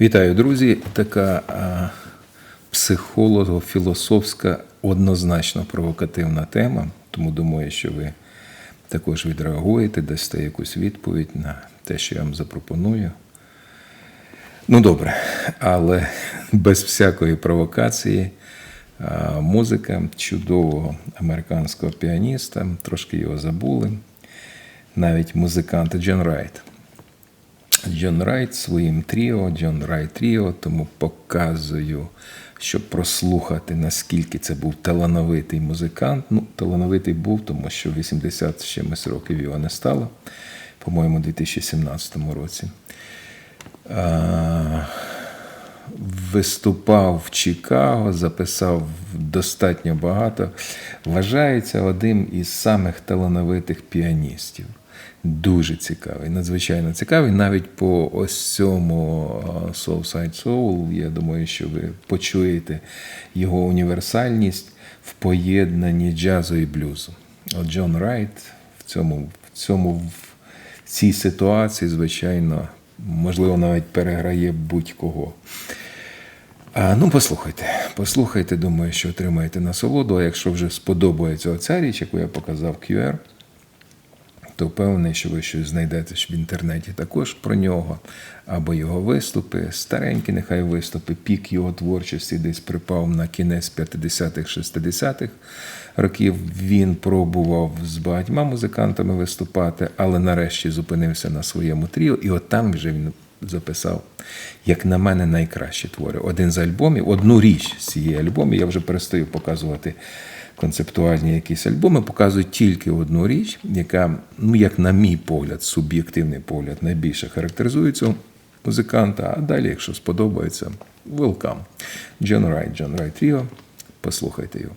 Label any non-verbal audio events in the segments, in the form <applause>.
Вітаю, друзі! Така психолого-філософська, однозначно провокативна тема. Тому думаю, що ви також відреагуєте, дасте якусь відповідь на те, що я вам запропоную. Ну, добре, але без всякої провокації. Музика чудового американського піаніста, трошки його забули. Навіть музикант Джон Райт. Джон Райт своїм тріо, Джон Райт Тріо, тому показую, щоб прослухати, наскільки це був талановитий музикант. Ну, талановитий був, тому що 80 з чимось років його не стало, по-моєму, у 2017 році. А, Виступав в Чикаго, записав достатньо багато. Вважається одним із самих талановитих піаністів. Дуже цікавий, надзвичайно цікавий. Навіть по ось цьому а, Soulside Soul, я думаю, що ви почуєте його універсальність в поєднанні джазу і блюзу. От Джон Райт в цьому, в цьому в цій ситуації, звичайно, можливо, навіть переграє будь-кого. А, ну, послухайте, послухайте, думаю, що отримаєте насолоду. А якщо вже сподобається оця річ, яку я показав QR, то впевнений, що ви щось знайдете в інтернеті також про нього, або його виступи, старенькі, нехай виступи, пік його творчості десь припав на кінець 50-х, 60-х років. Він пробував з багатьма музикантами виступати, але нарешті зупинився на своєму тріо, і от там вже він записав, як на мене, найкращі твори. Один з альбомів, одну річ з цієї альбомів, я вже перестаю показувати концептуальні якісь альбоми, показують тільки одну річ, яка, ну, як на мій погляд, суб'єктивний погляд, найбільше характеризує цього музиканта. А далі, якщо сподобається, welcome. Джон Райт, Джон Райт Тріо. Послухайте його.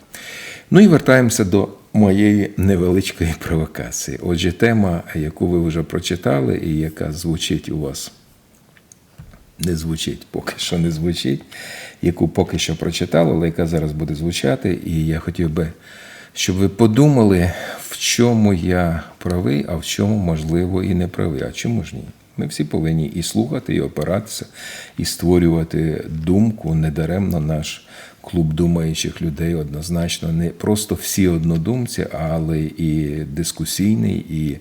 Ну і вертаємося до моєї невеличкої провокації. Отже, тема, яку ви вже прочитали, і яка звучить у вас не звучить, поки що не звучить, яку поки що прочитали, але яка зараз буде звучати. І я хотів би, щоб ви подумали, в чому я правий, а в чому, можливо, і не правий. А чому ж ні? Ми всі повинні і слухати, і опиратися, і створювати думку недаремно наш клуб думаючих людей однозначно не просто всі однодумці, але і дискусійний, і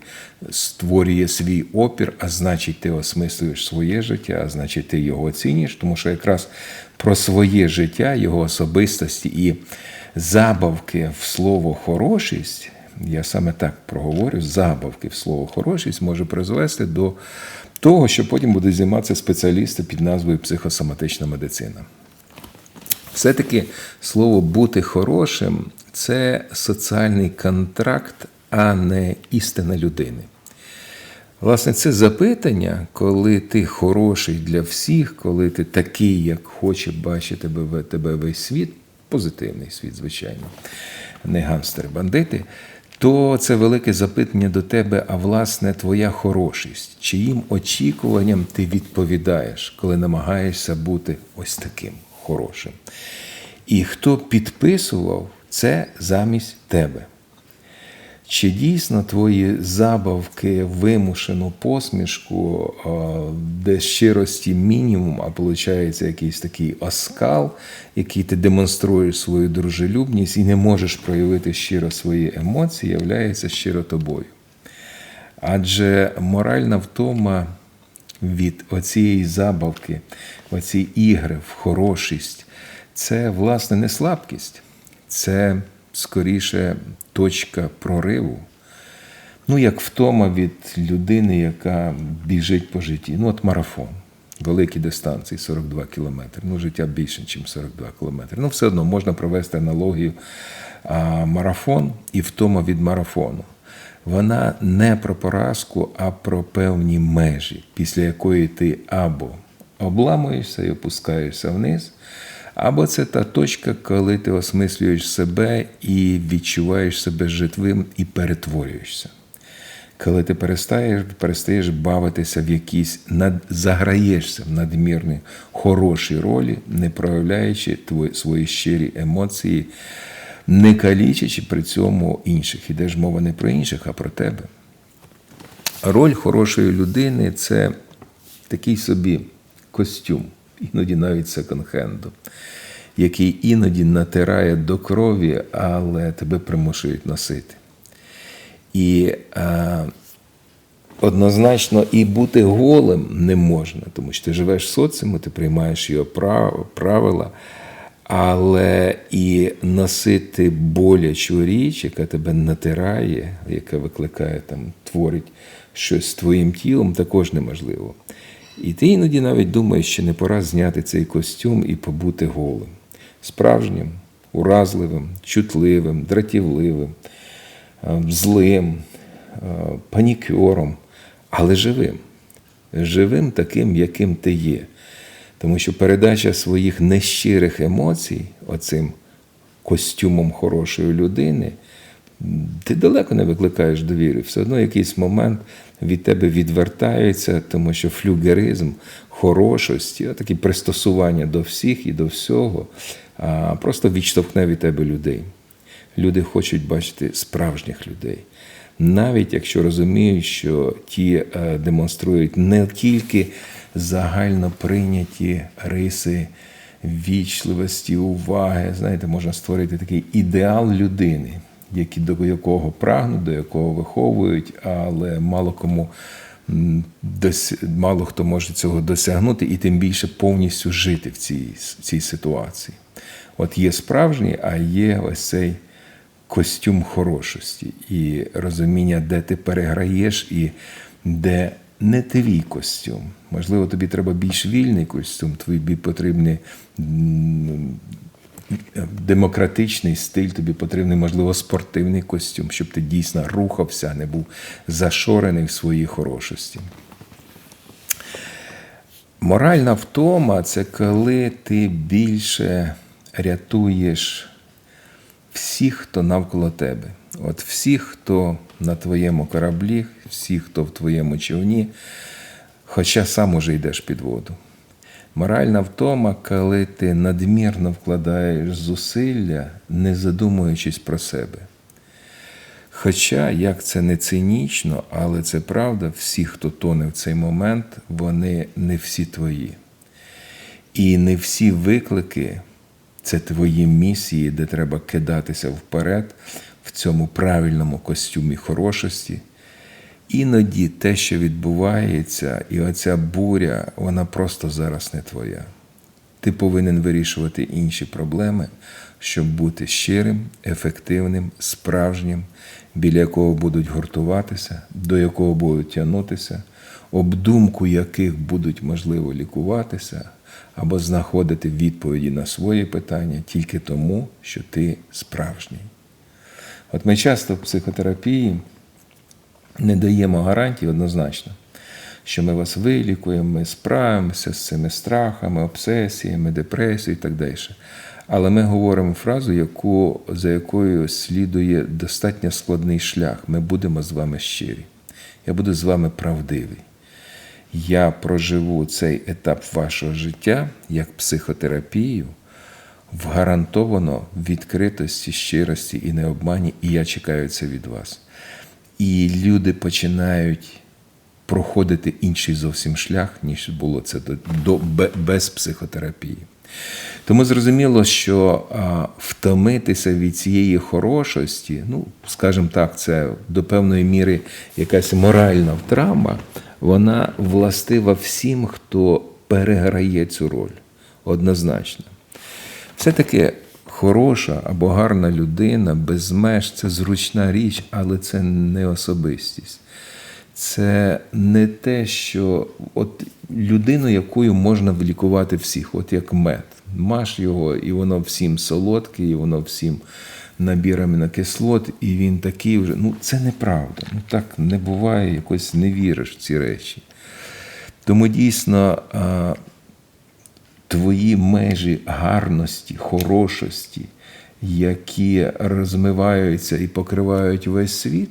створює свій опір, а значить, ти осмислюєш своє життя, а значить, ти його оцінюєш, тому що якраз про своє життя, його особистості і забавки в слово хорошість. Я саме так проговорю, забавки в слово хорошість може призвести до того, що потім будуть займатися спеціалісти під назвою психосоматична медицина. Все-таки слово бути хорошим це соціальний контракт, а не істина людини. Власне, це запитання, коли ти хороший для всіх, коли ти такий, як хоче бачити тебе, тебе весь світ, позитивний світ, звичайно, не ганстери, бандити, то це велике запитання до тебе, а власне, твоя хорошість, чиїм очікуванням ти відповідаєш, коли намагаєшся бути ось таким хорошим. І хто підписував це замість тебе? Чи дійсно твої забавки, вимушену посмішку, де щирості мінімум, а виходить якийсь такий оскал, який ти демонструєш свою дружелюбність і не можеш проявити щиро свої емоції, являється щиро тобою. Адже моральна втома від оцієї забавки, оці ігри в хорошість, це, власне, не слабкість, це скоріше точка прориву. Ну, як втома від людини, яка біжить по житті. Ну, от марафон. Великі дистанції 42 кілометри. Ну, життя більше, ніж 42 кілометри. Ну, все одно можна провести аналогію а, марафон і втома від марафону. Вона не про поразку, а про певні межі, після якої ти або обламуєшся і опускаєшся вниз, або це та точка, коли ти осмислюєш себе і відчуваєш себе житвим і перетворюєшся. Коли ти перестаєш, перестаєш бавитися в якісь над, заграєшся в надмірні хороші ролі, не проявляючи твої, свої щирі емоції, не калічачи при цьому інших. Іде ж мова не про інших, а про тебе. Роль хорошої людини це такий собі костюм, іноді навіть секонд-хенду, який іноді натирає до крові, але тебе примушують носити. І е, однозначно і бути голим не можна, тому що ти живеш в соціумі, ти приймаєш його правила, але і носити болячу річ, яка тебе натирає, яка викликає там, творить щось з твоїм тілом, також неможливо. І ти іноді навіть думаєш, що не пора зняти цей костюм і побути голим, справжнім, уразливим, чутливим, дратівливим, е, злим, е, панікером, але живим. Живим таким, яким ти є. Тому що передача своїх нещирих емоцій оцим костюмом хорошої людини, ти далеко не викликаєш довіри. Все одно якийсь момент від тебе відвертаються, тому що флюгеризм хорошості, такі пристосування до всіх і до всього, просто відштовхне від тебе людей. Люди хочуть бачити справжніх людей. Навіть якщо розуміють, що ті е, демонструють не тільки загально прийняті риси вічливості, уваги, знаєте, можна створити такий ідеал людини, які, до якого прагнуть, до якого виховують, але мало кому дос, мало хто може цього досягнути, і тим більше повністю жити в цій, в цій ситуації. От є справжній, а є ось цей костюм хорошості і розуміння, де ти переграєш і де не твій костюм. Можливо, тобі треба більш вільний костюм, тобі потрібний демократичний стиль, тобі потрібний, можливо, спортивний костюм, щоб ти дійсно рухався, не був зашорений в своїй хорошості. Моральна втома це коли ти більше рятуєш всіх, хто навколо тебе. От всіх, хто на твоєму кораблі, всіх, хто в твоєму човні, хоча сам уже йдеш під воду. Моральна втома, коли ти надмірно вкладаєш зусилля, не задумуючись про себе. Хоча, як це не цинічно, але це правда, всі, хто тоне в цей момент, вони не всі твої. І не всі виклики це твої місії, де треба кидатися вперед в цьому правильному костюмі хорошості. Іноді те, що відбувається, і оця буря, вона просто зараз не твоя. Ти повинен вирішувати інші проблеми, щоб бути щирим, ефективним, справжнім, біля якого будуть гуртуватися, до якого будуть тягнутися, обдумку яких будуть можливо лікуватися, або знаходити відповіді на свої питання тільки тому, що ти справжній. От ми часто в психотерапії не даємо гарантій однозначно, що ми вас вилікуємо, ми справимося з цими страхами, обсесіями, депресією і так далі. Але ми говоримо фразу, яку, за якою слідує достатньо складний шлях. Ми будемо з вами щирі. Я буду з вами правдивий. Я проживу цей етап вашого життя як психотерапію в гарантовано відкритості, щирості і необмані, і я чекаю це від вас. І люди починають проходити інший зовсім шлях, ніж було це до, до без психотерапії. Тому зрозуміло, що а, втомитися від цієї хорошості, ну, скажімо так, це до певної міри якась моральна травма, вона властива всім, хто переграє цю роль однозначно. Все-таки Хороша або гарна людина без меж це зручна річ, але це не особистість. Це не те, що от людину, якою можна влікувати всіх, от як мед. Маш його, і воно всім солодке, і воно всім набір амінокислот, і він такий вже. Ну, це неправда. Ну так не буває, якось не віриш в ці речі. Тому дійсно твої межі гарності, хорошості, які розмиваються і покривають весь світ,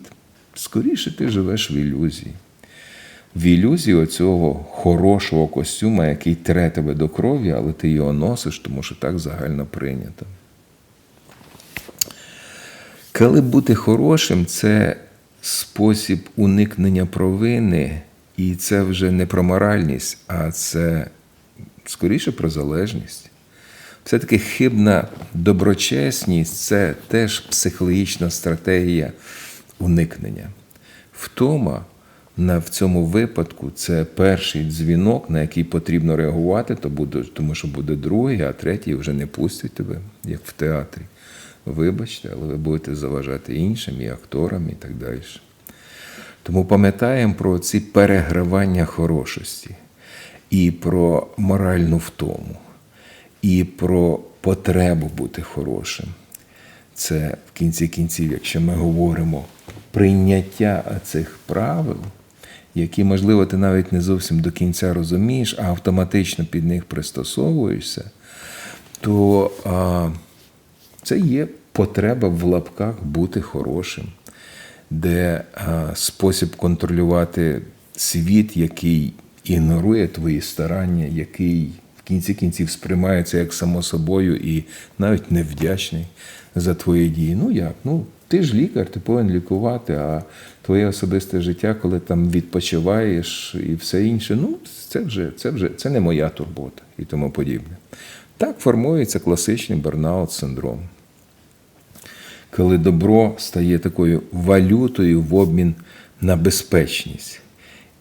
скоріше ти живеш в ілюзії. В ілюзії оцього хорошого костюма, який тре тебе до крові, але ти його носиш, тому що так загально прийнято. Коли бути хорошим це спосіб уникнення провини, і це вже не про моральність, а це скоріше про залежність. Все-таки хибна доброчесність це теж психологічна стратегія уникнення. Втома на, в цьому випадку це перший дзвінок, на який потрібно реагувати, то буде, тому що буде другий, а третій вже не пустять тебе, як в театрі. Вибачте, але ви будете заважати іншим, і акторам, і так далі. Тому пам'ятаємо про ці перегравання хорошості, і про моральну втому, і про потребу бути хорошим. Це в кінці кінців, якщо ми говоримо прийняття цих правил, які, можливо, ти навіть не зовсім до кінця розумієш, а автоматично під них пристосовуєшся, то це є потреба в лапках бути хорошим, де а, спосіб контролювати світ, який ігнорує твої старання, який в кінці кінців сприймається як само собою і навіть невдячний за твої дії. Ну як? Ну, ти ж лікар, ти повинен лікувати, а твоє особисте життя, коли там відпочиваєш і все інше, ну це вже це вже це не моя турбота і тому подібне. Так формується класичний бернаут-синдром. Коли добро стає такою валютою в обмін на безпечність,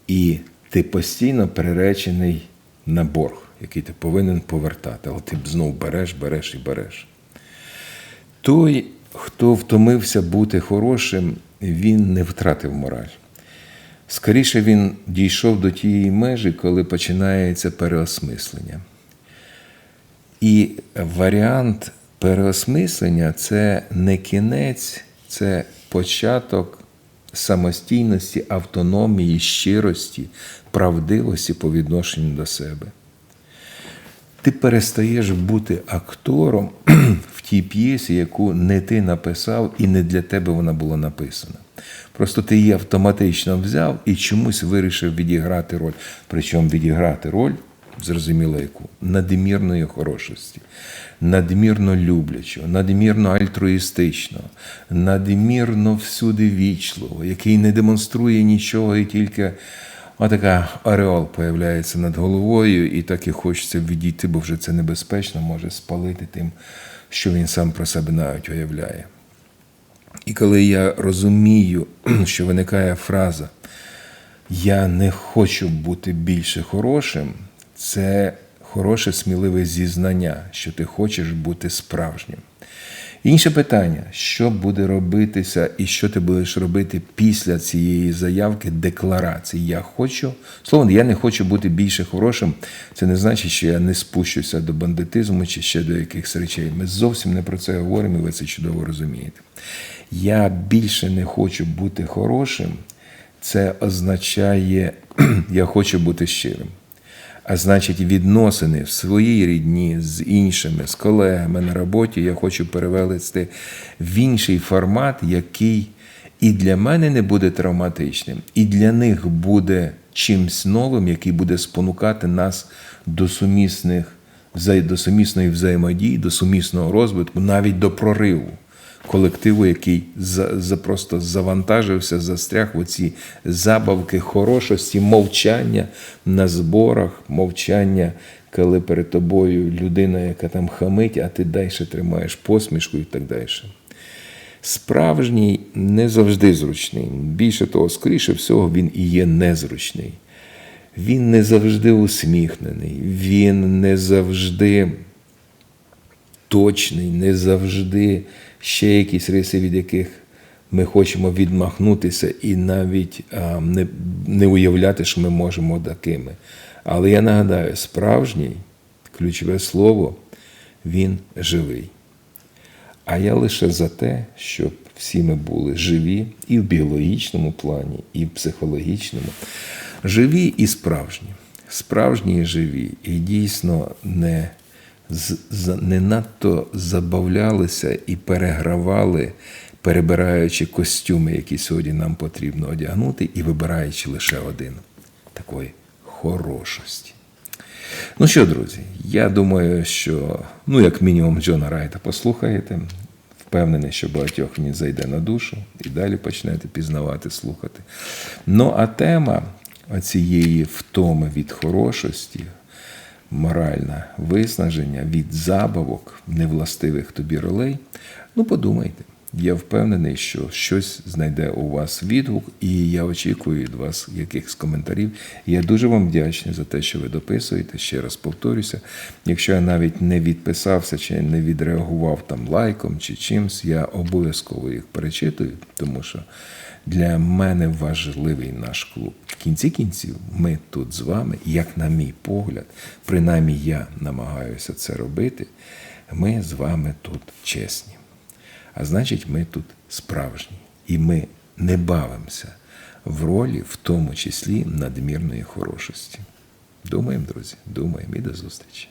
і ти постійно приречений на борг, який ти повинен повертати, але ти знов береш, береш і береш. Той, хто втомився бути хорошим, він не втратив мораль. Скоріше він дійшов до тієї межі, коли починається переосмислення. І варіант переосмислення це не кінець, це початок самостійності, автономії, щирості, правдивості по відношенню до себе. Ти перестаєш бути актором <clears throat> в тій п'єсі, яку не ти написав, і не для тебе вона була написана. Просто ти її автоматично взяв і чомусь вирішив відіграти роль. Причому відіграти роль, зрозуміло яку, надмірної хорошості, надмірно люблячого, надмірно альтруїстичного, надмірно всюди вічливого, який не демонструє нічого і тільки. Отака ореол появляється над головою, і так і хочеться відійти, бо вже це небезпечно, може спалити тим, що він сам про себе навіть уявляє. І коли я розумію, <clears throat> що виникає фраза Я не хочу бути більше хорошим, це хороше сміливе зізнання, що ти хочеш бути справжнім. Інше питання, що буде робитися і що ти будеш робити після цієї заявки, декларації. Я хочу. Словом, я не хочу бути більше хорошим. Це не значить, що я не спущуся до бандитизму чи ще до якихось речей. Ми зовсім не про це говоримо, і ви це чудово розумієте. Я більше не хочу бути хорошим. Це означає, <clears throat> я хочу бути щирим а значить, відносини в своїй рідні з іншими, з колегами на роботі я хочу перевести в інший формат, який і для мене не буде травматичним, і для них буде чимсь новим, який буде спонукати нас до сумісних до сумісної взаємодії, до сумісного розвитку, навіть до прориву колективу, який за, за просто завантажився, застряг в оці забавки хорошості, мовчання на зборах, мовчання, коли перед тобою людина, яка там хамить, а ти далі тримаєш посмішку і так далі. Справжній не завжди зручний. Більше того, скоріше всього, він і є незручний. Він не завжди усміхнений, він не завжди точний, не завжди ще якісь риси, від яких ми хочемо відмахнутися і навіть а, не, не уявляти, що ми можемо такими. Але я нагадаю, справжній ключове слово він живий. А я лише за те, щоб всі ми були живі і в біологічному плані, і в психологічному. Живі і справжні. Справжні і живі. І дійсно не, не надто забавлялися і перегравали, перебираючи костюми, які сьогодні нам потрібно одягнути, і вибираючи лише один такої хорошості. Ну що, друзі, я думаю, що ну, як мінімум Джона Райта послухаєте. Впевнений, що багатьох він зайде на душу і далі почнете пізнавати, слухати. Ну а тема цієї втоми від хорошості, моральне виснаження від забавок невластивих тобі ролей. Ну, подумайте. Я впевнений, що щось знайде у вас відгук, і я очікую від вас якихось коментарів. Я дуже вам вдячний за те, що ви дописуєте. Ще раз повторюся. Якщо я навіть не відписався чи не відреагував там лайком чи чимсь, я обов'язково їх перечитую, тому що для мене важливий наш клуб. В кінці кінців ми тут з вами, як на мій погляд, принаймні я намагаюся це робити. Ми з вами тут чесні. А значить, ми тут справжні. І ми не бавимося в ролі, в тому числі надмірної хорошості. Думаємо, друзі, думаємо і до зустрічі.